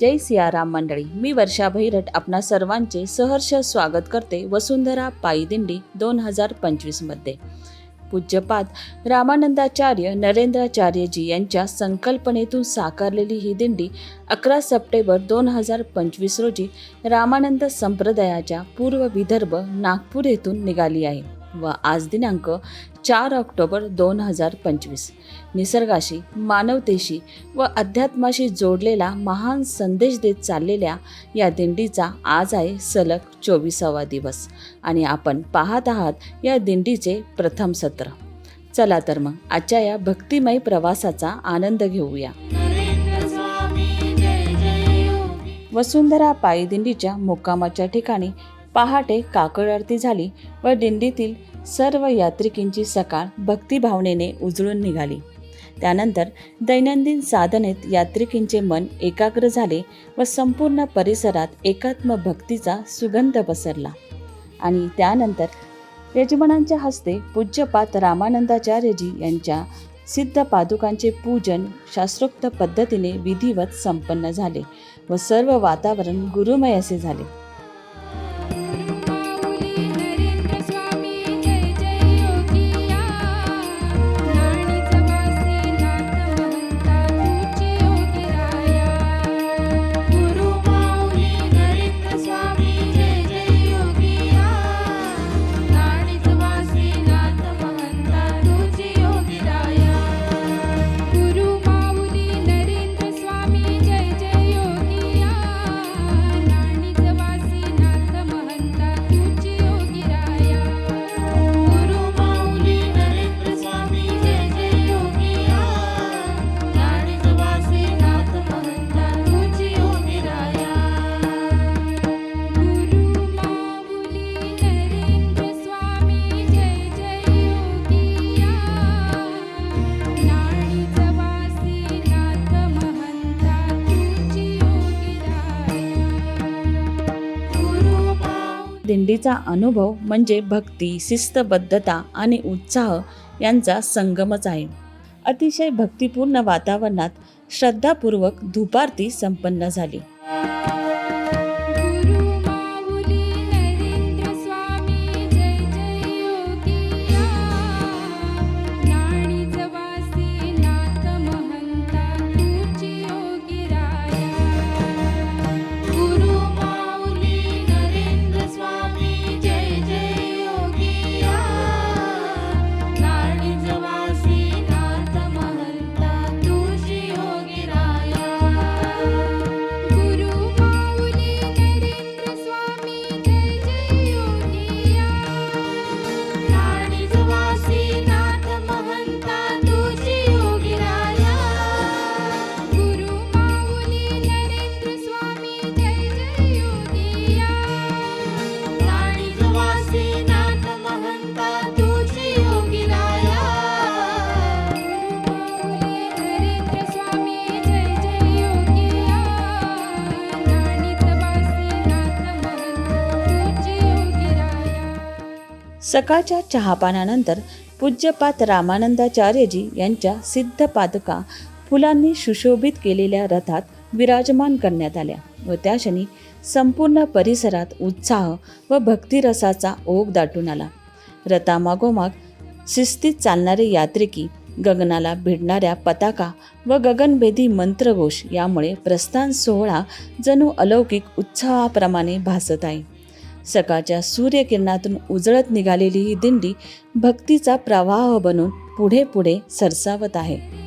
जय सियाराम मंडळी. मी वर्षा भैरट आपणा सर्वांचे सहर्ष स्वागत करते वसुंधरा पायी दिंडी दोन हजार पंचवीसमध्ये पूज्यपाद रामानंदाचार्य नरेंद्राचार्यजी यांच्या संकल्पनेतून साकारलेली ही दिंडी अकरा सप्टेंबर दोन हजार पंचवीस रोजी रामानंद संप्रदायाच्या पूर्व विदर्भ नागपूर येथून निघाली आहे व आज दिनांक चार ऑक्टोबर दोन हजार पंचवीस. निसर्गाशी मानवतेशी व अध्यात्माशी जोडलेला महान संदेश देत चाललेल्या या दिंडीचा आज आहे सलग चोवीसावा दिवस आणि आपण पाहत आहात या दिंडीचे प्रथम सत्र. चला तर मग आजच्या या भक्तिमय प्रवासाचा आनंद घेऊया. वसुंधरा पायी दिंडीच्या मुक्कामाच्या ठिकाणी पहाटे काकड आरती झाली व दिंडीतील सर्व यात्रिकींची सकाळ भक्तिभावनेने उजळून निघाली. त्यानंतर दैनंदिन साधनेत यात्रिकींचे मन एकाग्र झाले व संपूर्ण परिसरात एकात्म भक्तीचा सुगंध पसरला. आणि त्यानंतर यजमानांच्या हस्ते पूज्यपात रामानंदाचार्यजी यांच्या सिद्ध पादुकांचे पूजन शास्त्रोक्त पद्धतीने विधिवत संपन्न झाले व सर्व वातावरण गुरुमय असे झाले. दिंडीचा अनुभव म्हणजे भक्ती शिस्तबद्धता आणि उत्साह यांचा संगमच आहे. अतिशय भक्तिपूर्ण वातावरणात श्रद्धापूर्वक धुपारती संपन्न झाली. सकाळच्या चहापानानंतर पूज्यपात रामानंदाचार्यजी यांच्या सिद्ध पादका फुलांनी सुशोभित केलेल्या रथात विराजमान करण्यात आल्या व त्या क्षणी संपूर्ण परिसरात उत्साह व भक्तिरसाचा ओघ दाटून आला. रथामागोमाग शिस्तीत चालणारे यात्रिकी गगनाला भिडणाऱ्या पताका व गगनभेदी मंत्रघोष यामुळे प्रस्थान सोहळा जणू अलौकिक उत्साहाप्रमाणे भासत आहे. सकाळच्या सूर्यकिरणातून उजळत निघालेली ही दिंडी भक्तीचा प्रवाह बनून पुढे पुढे सरसावत आहे.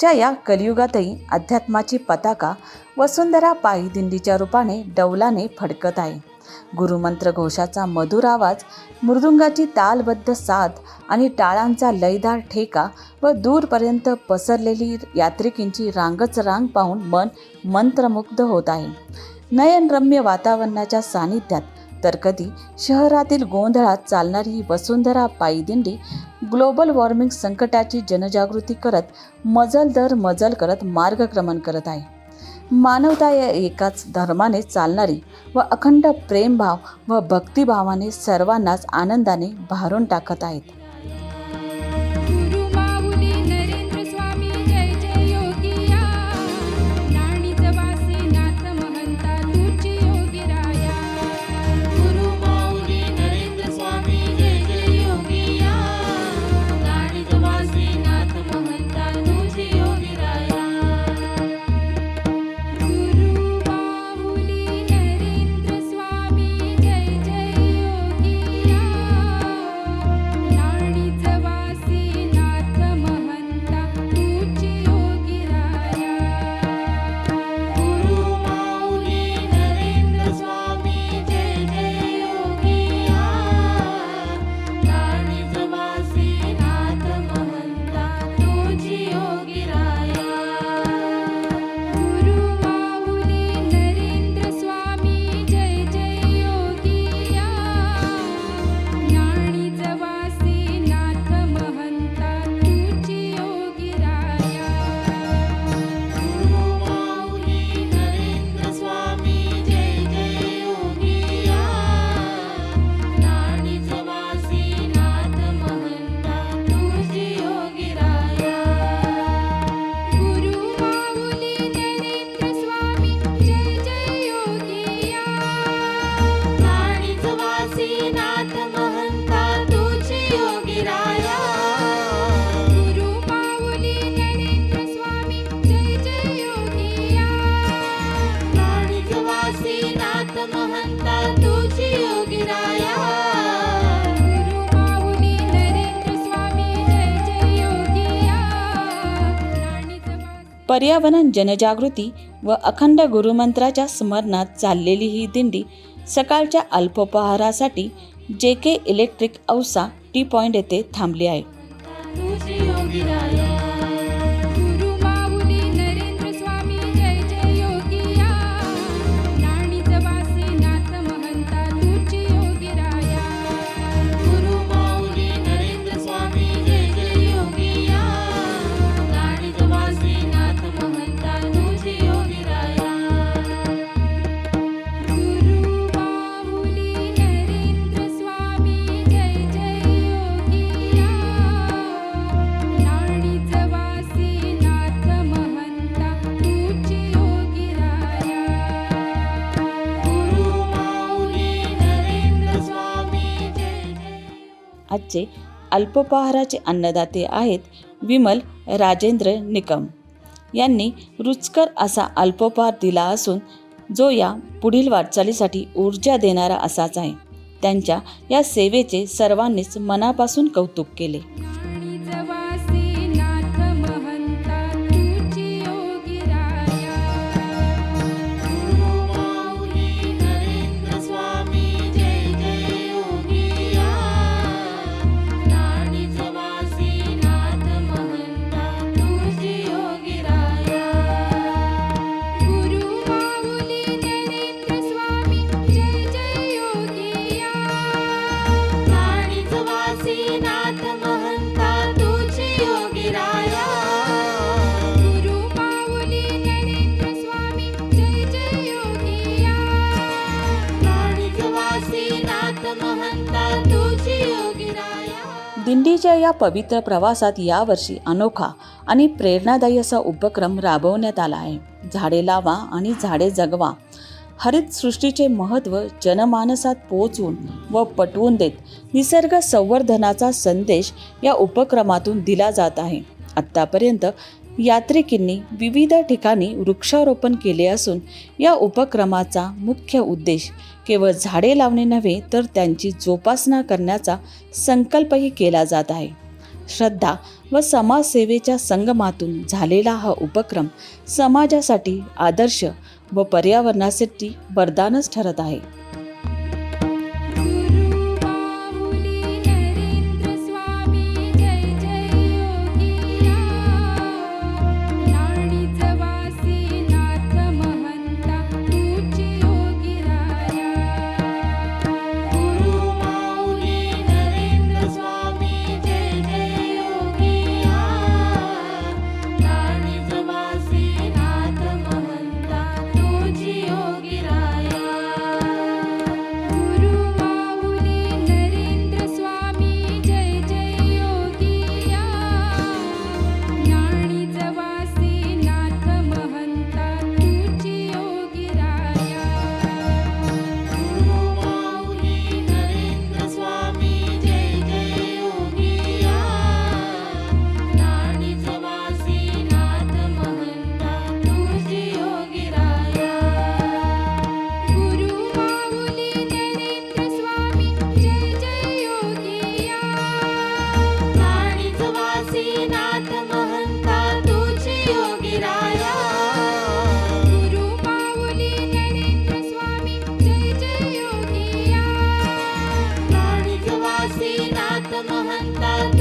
आजच्या या कलियुगातही अध्यात्माची पताका वसुंधरा पायी दिंडीच्या रूपाने डौलाने फडकत आहे. गुरुमंत्र घोषाचा मधुर आवाज मृदुंगाची तालबद्ध साथ आणि टाळांचा लयदार ठेका व दूरपर्यंत पसरलेली यात्रिकींची रांगच रांग पाहून मन मंत्रमुग्ध होत आहे. नयनरम्य वातावरणाच्या सानिध्यात तर कधी शहरातील गोंधळात चालणारी ही वसुंधरा पायी दिंडी ग्लोबल वॉर्मिंग संकटाची जनजागृती करत मजल दर मजल करत मार्गक्रमण करत आहे. मानवता या एकाच धर्माने चालणारी व अखंड प्रेमभाव व भक्तिभावाने सर्वांनाच आनंदाने भारून टाकत आहेत. पर्यावरण जनजागृती व अखंड गुरुमंत्राच्या स्मरणात चाललेली ही दिंडी सकाळच्या अल्पोपहारासाठी J K electric Ausa T point येथे थांबली आहे. आजचे अल्पोपहाराचे अन्नदाते आहेत विमल राजेंद्र निकम. यांनी रुचकर असा अल्पोपहार दिला असून जो या पुढील वाटचालीसाठी ऊर्जा देणारा असाच आहे. त्यांच्या या सेवेचे सर्वांनीच मनापासून कौतुक केले. दिंडीच्या या पवित्र प्रवासात यावर्षी अनोखा आणि प्रेरणादायी असा उपक्रम राबवण्यात आला आहे. झाडे लावा आणि झाडे जगवा. हरित सृष्टीचे महत्त्व जनमानसात पोचवून व पटवून देत निसर्ग संवर्धनाचा संदेश या उपक्रमातून दिला जात आहे. आत्तापर्यंत यात्रेकींनी विविध ठिकाणी वृक्षारोपण केले असून या उपक्रमाचा मुख्य उद्देश केवळ झाडे लावणे नव्हे तर त्यांची जोपासना करण्याचा संकल्पही केला जात आहे. श्रद्धा व समाजसेवेच्या संगमातून झालेला हा उपक्रम समाजासाठी आदर्श व पर्यावरणासाठी वरदानच ठरत आहे. mohan tan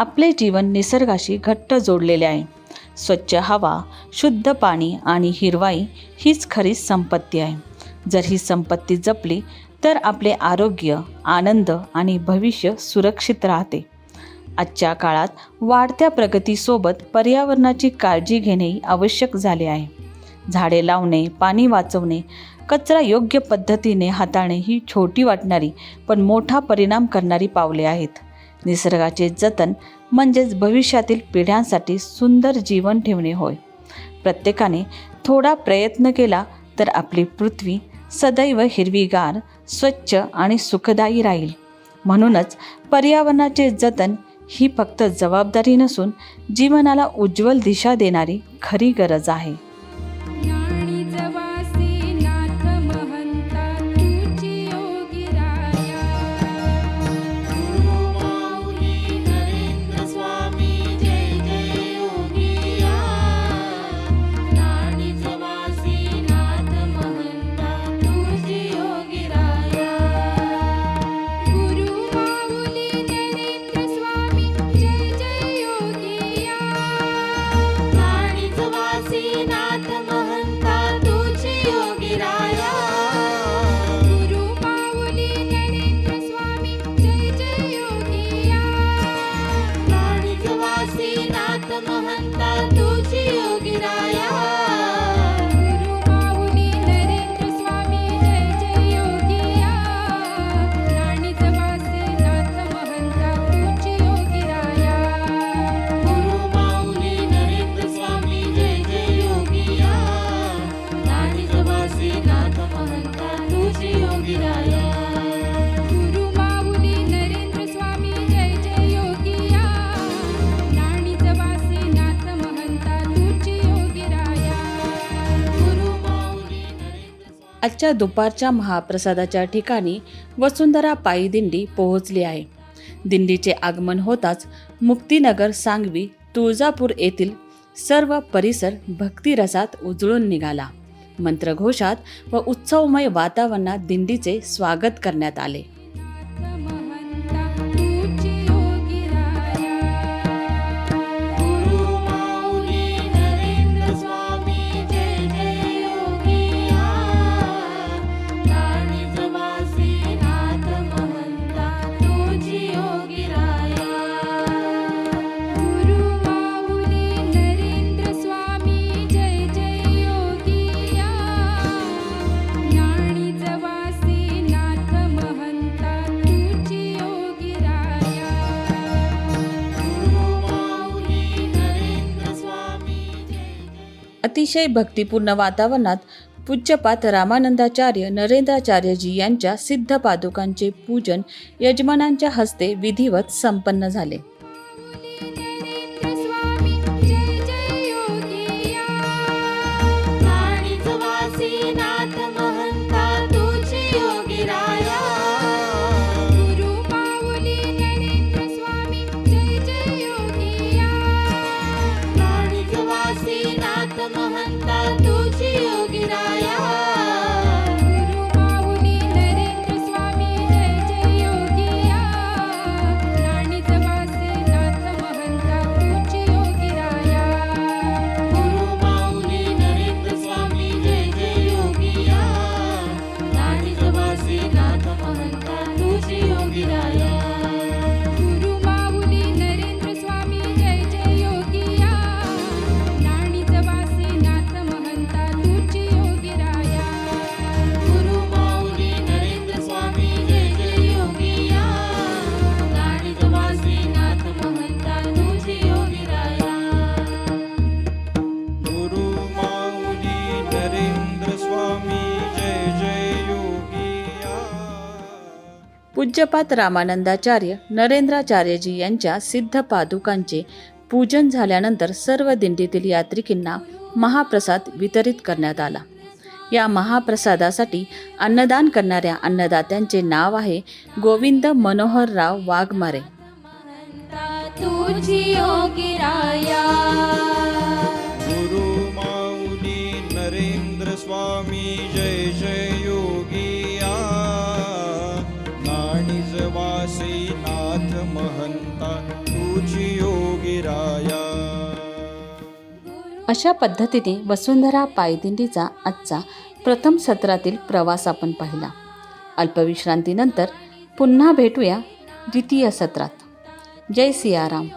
आपले जीवन निसर्गाशी घट्ट जोडलेले आहे. स्वच्छ हवा शुद्ध पाणी आणि हिरवाई हीच खरी संपत्ती आहे. जर ही संपत्ती जपली तर आपले आरोग्य आनंद आणि भविष्य सुरक्षित राहते. आजच्या काळात वाढत्या प्रगतीसोबत पर्यावरणाची काळजी घेणेही आवश्यक झाले आहे. झाडे लावणे पाणी वाचवणे कचरा योग्य पद्धतीने हाताळणे ही छोटी वाटणारी पण मोठा परिणाम करणारी पावले आहेत. निसर्गाचे जतन म्हणजेच भविष्यातील पिढ्यांसाठी सुंदर जीवन ठेवणे होय. प्रत्येकाने थोडा प्रयत्न केला तर आपली पृथ्वी सदैव हिरवीगार स्वच्छ आणि सुखदायी राहील. म्हणूनच पर्यावरणाचे जतन ही फक्त जबाबदारी नसून जीवनाला उज्ज्वल दिशा देणारी खरी गरज आहे. आजच्या दुपारच्या महाप्रसादाच्या ठिकाणी वसुंधरा पायी दिंडी पोहोचली आहे. दिंडीचे आगमन होताच मुक्तीनगर सांगवी तुळजापूर येथील सर्व परिसर भक्तिरसात उजळून निघाला. मंत्रघोषात व उत्सवमय वातावरणात दिंडीचे स्वागत करण्यात आले. अतिशय भक्तिपूर्ण वातावरणात पूज्यपात रामानंदाचार्य नरेंद्राचार्यजी यांच्या सिद्ध पादुकांचे पूजन यजमानांच्या हस्ते विधिवत संपन्न झाले. पूज्यपात रामानंदाचार्य नरेंद्राचार्यजी यांच्या सिद्ध पादुकांचे पूजन झाल्यानंतर सर्व दिंडीतील यात्रिकींना महाप्रसाद वितरित करण्यात आला. या महाप्रसादासाठी अन्नदान करणाऱ्या अन्नदात्यांचे नाव आहे गोविंद मनोहरराव वाघमारे. अशा पद्धतीने वसुंधरा पायदिंडीचा आजचा प्रथम सत्रातील प्रवास आपण पाहिला. अल्पविश्रांतीनंतर पुन्हा भेटूया द्वितीय सत्रात. जय सियाराम.